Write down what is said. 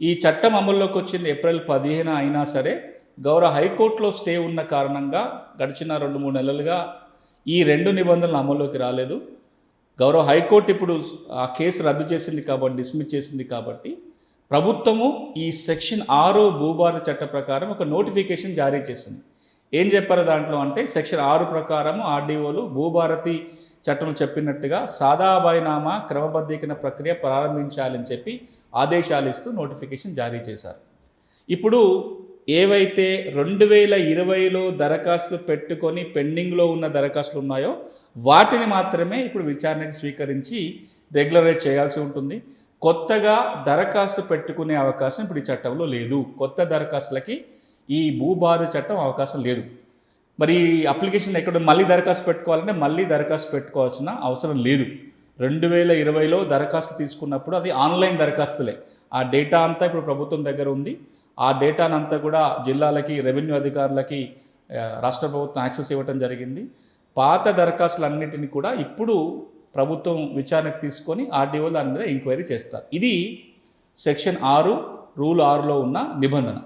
ఈ చట్టం అమల్లోకి వచ్చింది ఏప్రిల్ పదిహేను అయినా సరే గౌరవ హైకోర్టులో స్టే ఉన్న కారణంగా గడిచిన రెండు మూడు నెలలుగా ఈ రెండు నిబంధనలు అమల్లోకి రాలేదు. గౌరవ హైకోర్టు ఇప్పుడు ఆ కేసు రద్దు చేసింది కాబట్టి డిస్మిస్ చేసింది కాబట్టి ప్రభుత్వము ఈ సెక్షన్ ఆరు భూభారత చట్ట ప్రకారం ఒక నోటిఫికేషన్ జారీ చేసింది. ఏం చెప్పారు దాంట్లో అంటే సెక్షన్ ఆరు ప్రకారము ఆర్డీఓలు భూభారతి చట్టం చెప్పినట్టుగా సాదాబాయినామా క్రమబద్ధీకరణ ప్రక్రియ ప్రారంభించాలని చెప్పి ఆదేశాలు ఇస్తూ నోటిఫికేషన్ జారీ చేశారు. ఇప్పుడు ఏవైతే రెండు వేల ఇరవైలో దరఖాస్తు పెట్టుకొని పెండింగ్లో ఉన్న దరఖాస్తులు ఉన్నాయో వాటిని మాత్రమే ఇప్పుడు విచారణకు స్వీకరించి రెగ్యులరైజ్ చేయాల్సి ఉంటుంది. కొత్తగా దరఖాస్తు పెట్టుకునే అవకాశం ఇప్పుడు ఈ చట్టంలో లేదు. కొత్త దరఖాస్తులకి ఈ భూభాధ చట్టం అవకాశం లేదు. మరి అప్లికేషన్ ఎక్కడ మళ్ళీ దరఖాస్తు పెట్టుకోవాలంటే మళ్ళీ దరఖాస్తు పెట్టుకోవాల్సిన అవసరం లేదు. రెండు వేల ఇరవైలో దరఖాస్తు తీసుకున్నప్పుడు అది ఆన్లైన్ దరఖాస్తులే. ఆ డేటా అంతా ఇప్పుడు ప్రభుత్వం దగ్గర ఉంది. ఆ డేటానంతా కూడా జిల్లాలకి రెవెన్యూ అధికారులకి రాష్ట్ర ప్రభుత్వం యాక్సెస్ ఇవ్వటం జరిగింది. పాత దరఖాస్తులన్నిటిని కూడా ఇప్పుడు ప్రభుత్వం విచారణకు తీసుకొని ఆర్డీఓ దాని మీద ఎంక్వైరీ చేస్తారు. ఇది సెక్షన్ ఆరు రూల్ ఆరులో ఉన్న నిబంధన.